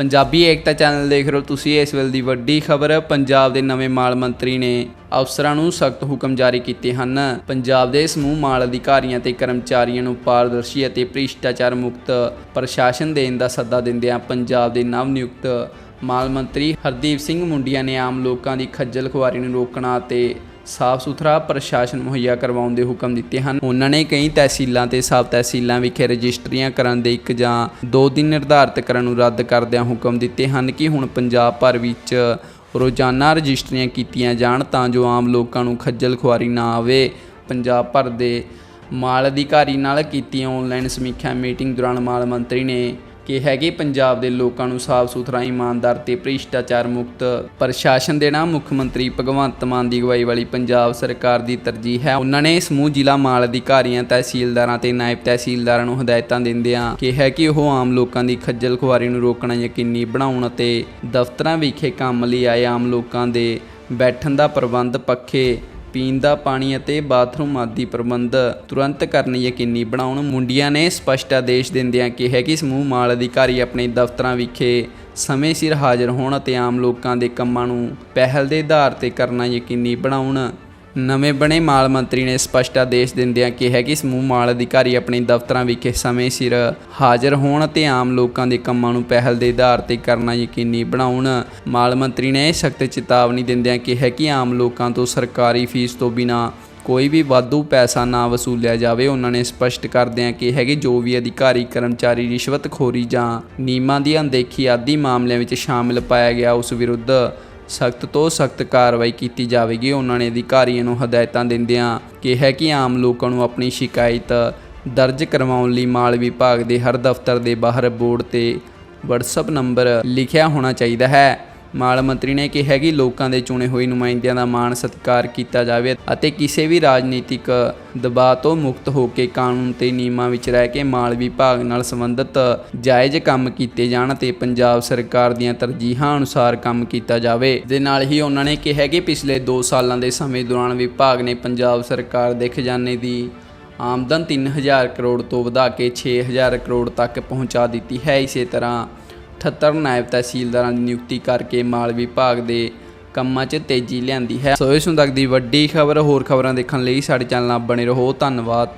ਪੰਜਾਬੀ ਏਕਤਾ channel ਦੇਖ ਰਹੇ ਹੋ ਤੁਸੀਂ, ਇਸ ਵੇਲੇ ਦੀ ਵੱਡੀ ਖਬਰ, ਪੰਜਾਬ ਦੇ ਨਵੇਂ ਮਾਲ ਮੰਤਰੀ ਨੇ ਅਫਸਰਾਂ ਨੂੰ ਸਖਤ ਹੁਕਮ ਜਾਰੀ ਕੀਤੇ ਹਨ। ਪੰਜਾਬ ਦੇ ਸਮੂਹ ਮਾਲ ਅਧਿਕਾਰੀਆਂ ਤੇ ਕਰਮਚਾਰੀਆਂ ਨੂੰ ਪਾਰਦਰਸ਼ੀ ਅਤੇ ਭ੍ਰਿਸ਼ਟਾਚਾਰ ਮੁਕਤ ਪ੍ਰਸ਼ਾਸਨ ਦੇਣ ਦਾ ਸੱਦਾ ਦਿੰਦਿਆਂ ਪੰਜਾਬ ਦੇ ਨਵ ਨਿਯੁਕਤ ਮਾਲ ਮੰਤਰੀ ਹਰਦੀਪ ਸਿੰਘ ਮੁੰਡੀਆਂ ਨੇ ਆਮ ਲੋਕਾਂ ਦੀ ਖੱਜਲ ਖੁਆਰੀ ਨੂੰ ਰੋਕਣਾ ਅਤੇ ਸਾਫ਼ ਸੁਥਰਾ ਪ੍ਰਸ਼ਾਸਨ ਮੁਹੱਈਆ ਕਰਵਾਉਣ ਦੇ ਹੁਕਮ ਦਿੱਤੇ ਹਨ। ਉਹਨਾਂ ਨੇ ਕਈ ਤਹਿਸੀਲਾਂ ਤੇ ਸਬ ਤਹਿਸੀਲਾਂ ਵਿਖੇ ਰਜਿਸਟਰੀਆਂ ਕਰਨ ਦੇ ਇੱਕ ਜਾਂ ਦੋ ਦਿਨ ਨਿਰਧਾਰਤ ਕਰਨ ਨੂੰ ਰੱਦ ਕਰਦਿਆਂ ਹੁਕਮ ਦਿੱਤੇ ਹਨ ਕਿ ਹੁਣ ਪੰਜਾਬ ਭਰ ਵਿੱਚ ਰੋਜ਼ਾਨਾ ਰਜਿਸਟਰੀਆਂ ਕੀਤੀਆਂ ਜਾਣ ਤਾਂ ਜੋ ਆਮ ਲੋਕਾਂ ਨੂੰ ਖੱਜਲ ਖੁਆਰੀ ਨਾ ਆਵੇ। ਪੰਜਾਬ ਭਰ ਦੇ ਮਾਲ ਅਧਿਕਾਰੀ ਨਾਲ ਕੀਤੀ ਆਨਲਾਈਨ ਸਮੀਖਿਆ ਮੀਟਿੰਗ ਦੌਰਾਨ ਮਾਲ ਮੰਤਰੀ ਨੇ ਕਿਹਾ ਕਿ ਪੰਜਾਬ ਦੇ ਲੋਕਾਂ ਨੂੰ ਸਾਫ਼ ਸੁਥਰਾ, ਇਮਾਨਦਾਰ ਤੇ ਭ੍ਰਿਸ਼ਟਾਚਾਰ ਮੁਕਤ ਪ੍ਰਸ਼ਾਸਨ ਦੇਣਾ। ਮੁੱਖ ਮੰਤਰੀ ਭਗਵੰਤ ਮਾਨ ਦੀ ਅਗਵਾਈ ਵਾਲੀ ਪੰਜਾਬ ਸਰਕਾਰ ਦੀ ਤਰਜੀਹ ਹੈ। ਉਹਨਾਂ ਨੇ ਸਮੂਹ ਜ਼ਿਲ੍ਹਾ ਮਾਲ ਅਧਿਕਾਰੀਆਂ, ਤਹਿਸੀਲਦਾਰਾਂ ਤੇ ਨਾਇਬ ਤਹਿਸੀਲਦਾਰਾਂ ਨੂੰ ਹਦਾਇਤਾਂ ਦਿੰਦਿਆਂ ਕਿਹਾ ਕਿ ਉਹ ਆਮ ਲੋਕਾਂ ਦੀ ਖੱਜਲ ਖੁਆਰੀ ਨੂੰ ਰੋਕਣਾ ਯਕੀਨੀ ਬਣਾਉਣ ਅਤੇ ਦਫ਼ਤਰਾਂ ਵਿਖੇ ਕੰਮ ਲਈ ਆਏ ਆਮ ਲੋਕਾਂ ਦੇ ਬੈਠਣ ਦਾ ਪ੍ਰਬੰਧ ਪੱਖੇ ਪੀਣ ਦਾ ਪਾਣੀ ਅਤੇ ਬਾਥਰੂਮ ਆਦਿ ਪ੍ਰਬੰਧ ਤੁਰੰਤ ਕਰਨ ਯਕੀਨੀ ਬਣਾਉਣ, ਮੁੰਡੀਆਂ ਨੇ ਸਪਸ਼ਟ ਆਦੇਸ਼ ਦਿੰਦਿਆਂ ਕਿਹਾ ਕਿ ਸਮੂਹ ਮਾਲ ਅਧਿਕਾਰੀ ਆਪਣੇ ਦਫ਼ਤਰਾਂ ਵਿਖੇ ਸਮੇਂ ਸਿਰ ਹਾਜ਼ਰ ਹੋਣ ਅਤੇ ਆਮ ਲੋਕਾਂ ਦੇ ਕੰਮਾਂ ਨੂੰ ਪਹਿਲ ਦੇ ਆਧਾਰ ਤੇ ਕਰਨਾ ਯਕੀਨੀ ਬਣਾਉਣ। ਨਵੇਂ ਬਣੇ ਮਾਲ ਮੰਤਰੀ ਨੇ ਸਪਸ਼ਟ ਆਦੇਸ਼ ਦਿੰਦਿਆਂ ਕਿਹਾ ਕਿ ਸਮੂਹ ਮਾਲ ਅਧਿਕਾਰੀ ਆਪਣੇ ਦਫ਼ਤਰਾਂ ਵਿਖੇ ਸਮੇਂ ਸਿਰ ਹਾਜ਼ਰ ਹੋਣ ਅਤੇ ਆਮ ਲੋਕਾਂ ਦੇ ਕੰਮਾਂ ਨੂੰ ਪਹਿਲ ਦੇ ਆਧਾਰ ਤੇ ਕਰਨਾ ਯਕੀਨੀ ਬਣਾਉਣ। ਮਾਲ ਮੰਤਰੀ ਨੇ ਸਖਤ ਚੇਤਾਵਨੀ ਦਿੰਦਿਆਂ ਕਿਹਾ ਕਿ ਆਮ ਲੋਕਾਂ ਤੋਂ ਸਰਕਾਰੀ ਫੀਸ ਤੋਂ ਬਿਨਾਂ ਕੋਈ ਵੀ ਵਾਧੂ ਪੈਸਾ ਨਾ ਵਸੂਲਿਆ ਜਾਵੇ। ਉਹਨਾਂ ਨੇ ਸਪਸ਼ਟ ਕਰਦਿਆਂ ਕਿਹਾ ਕਿ ਜੋ ਵੀ ਅਧਿਕਾਰੀ, ਕਰਮਚਾਰੀ, ਰਿਸ਼ਵਤਖੋਰੀ ਜਾਂ ਨਿਯਮਾਂ ਦੀ ਅਣਦੇਖੀ ਆਦਿ ਮਾਮਲਿਆਂ ਵਿੱਚ ਸ਼ਾਮਿਲ ਪਾਇਆ ਗਿਆ, ਉਸ ਵਿਰੁੱਧ ਸਖਤ ਤੋਂ ਸਖਤ ਕਾਰਵਾਈ ਕੀਤੀ ਜਾਵੇਗੀ। ਉਹਨਾਂ ਨੇ ਅਧਿਕਾਰੀਆਂ ਨੂੰ ਹਦਾਇਤਾਂ ਦਿੰਦਿਆਂ ਕਿਹਾ ਕਿ ਆਮ ਲੋਕਾਂ ਨੂੰ ਆਪਣੀ ਸ਼ਿਕਾਇਤ ਦਰਜ ਕਰਵਾਉਣ ਲਈ ਮਾਲ ਵਿਭਾਗ ਦੇ ਹਰ ਦਫ਼ਤਰ ਦੇ ਬਾਹਰ ਬੋਰਡ ਤੇ WhatsApp ਨੰਬਰ ਲਿਖਿਆ ਹੋਣਾ ਚਾਹੀਦਾ ਹੈ। ਮਾਲ ਮੰਤਰੀ ਨੇ ਕਿਹਾ ਕਿ ਲੋਕਾਂ ਦੇ ਚੁਣੇ ਹੋਏ ਨੁਮਾਇੰਦਿਆਂ ਦਾ ਮਾਣ ਸਤਿਕਾਰ ਕੀਤਾ ਜਾਵੇ ਅਤੇ ਕਿਸੇ ਵੀ ਰਾਜਨੀਤਿਕ ਦਬਾਅ ਤੋਂ ਮੁਕਤ ਹੋ ਕੇ ਕਾਨੂੰਨ ਤੇ ਨਿਯਮਾਂ ਵਿੱਚ ਰਹਿ ਕੇ ਮਾਲ ਵਿਭਾਗ ਨਾਲ ਸੰਬੰਧਿਤ ਜਾਇਜ਼ ਕੰਮ ਕੀਤੇ ਜਾਣ ਤੇ ਪੰਜਾਬ ਸਰਕਾਰ ਦੀਆਂ ਤਰਜੀਹਾਂ ਅਨੁਸਾਰ ਕੰਮ ਕੀਤਾ ਜਾਵੇ। ਦੇ ਨਾਲ ਹੀ ਉਹਨਾਂ ਨੇ ਕਿਹਾ ਕਿ ਪਿਛਲੇ 2 ਸਾਲਾਂ ਦੇ ਸਮੇਂ ਦੌਰਾਨ ਵਿਭਾਗ ਨੇ ਪੰਜਾਬ ਸਰਕਾਰ ਦੇ ਖਜ਼ਾਨੇ ਦੀ ਆਮਦਨ 3000 ਕਰੋੜ ਤੋਂ ਵਧਾ ਕੇ 6000 ਕਰੋੜ ਤੱਕ ਪਹੁੰਚਾ ਦਿੱਤੀ ਹੈ। ਇਸੇ ਤਰ੍ਹਾਂ 78 ਨਾਇਬ ਤਹਿਸੀਲਦਾਰਾਂ ਦੀ ਨਿਯੁਕਤੀ ਕਰਕੇ ਮਾਲ ਵਿਭਾਗ ਦੇ ਕੰਮਾਂ 'ਚ ਤੇਜ਼ੀ ਲਿਆਂਦੀ ਹੈ। ਸੋ ਇਸ ਨੂੰ ਤੱਕ ਦੀ ਵੱਡੀ ਖਬਰ, ਹੋਰ ਖਬਰਾਂ ਦੇਖਣ ਲਈ ਸਾਡੇ ਚੈਨਲ ਨਾਲ ਬਣੇ ਰਹੋ। ਧੰਨਵਾਦ।